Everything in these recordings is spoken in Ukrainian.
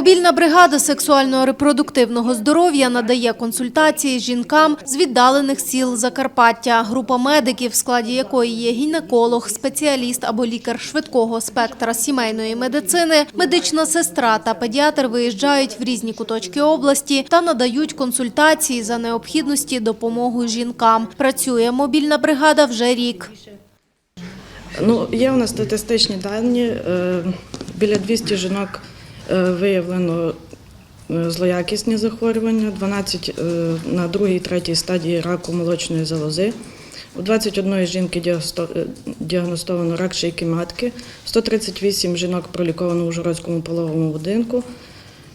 Мобільна бригада сексуально-репродуктивного здоров'я надає консультації жінкам з віддалених сіл Закарпаття. Група медиків, в складі якої є гінеколог, спеціаліст або лікар швидкого спектра сімейної медицини, медична сестра та педіатр виїжджають в різні куточки області та надають консультації за необхідності допомоги жінкам. Працює мобільна бригада вже рік. Ну, є у нас статистичні дані. е, Біля 200 жінок виявлено е, злоякісні захворювання, 12 е, на другій, третій стадії раку молочної залози. У 21 жінки е, діагностовано рак шийки матки, 138 жінок проліковано у Ужгородському пологовому будинку.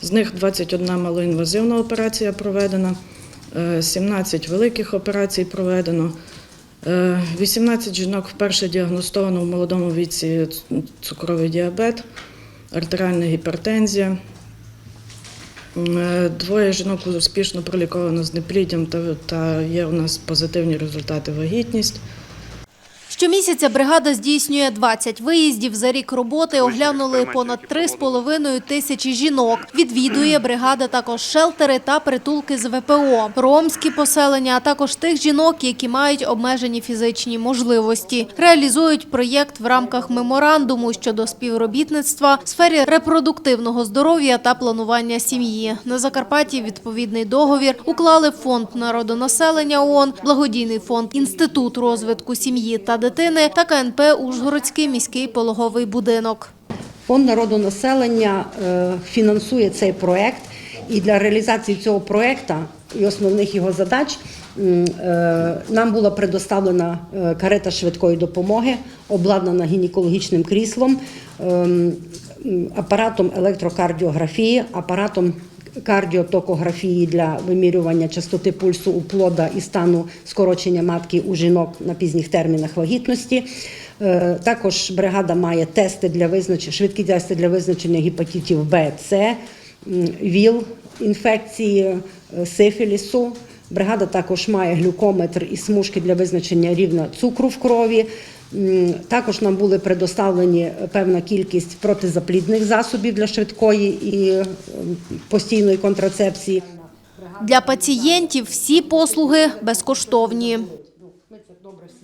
З них 21 малоінвазивна операція проведена, е, 17 великих операцій проведено. Е, 18 жінок вперше діагностовано в молодому віці цукровий діабет, артеріальна гіпертензія. Е, Двоє жінок успішно проліковано з непліддям та, та є у нас позитивні результати вагітність. Щомісяця бригада здійснює 20 виїздів. За рік роботи оглянули понад 3,5 тисячі жінок. Відвідує бригада також шелтери та притулки з ВПО, ромські поселення, а також тих жінок, які мають обмежені фізичні можливості. Реалізують проєкт в рамках меморандуму щодо співробітництва в сфері репродуктивного здоров'я та планування сім'ї. На Закарпатті відповідний договір уклали фонд народонаселення ООН, благодійний фонд Інститут розвитку сім'ї та дитини та КНП Ужгородський міський пологовий будинок. Фонд народу населення е, фінансує цей проект, і для реалізації цього проекту і основних його задач е, нам була предоставлена е, карета швидкої допомоги, обладнана гінекологічним кріслом, ем, апаратом електрокардіографії, апаратом кардіотокографії для вимірювання частоти пульсу у плода і стану скорочення матки у жінок на пізніх термінах вагітності. Е, Також бригада має тести для визначення, швидкі тести для визначення гепатитів Б, С, ВІЛ, інфекції, е, сифілісу. Бригада також має глюкометр і смужки для визначення рівня цукру в крові. Також нам були предоставлені певна кількість протизаплідних засобів для швидкої і е, постійної контрацепції. Для пацієнтів всі послуги безкоштовні.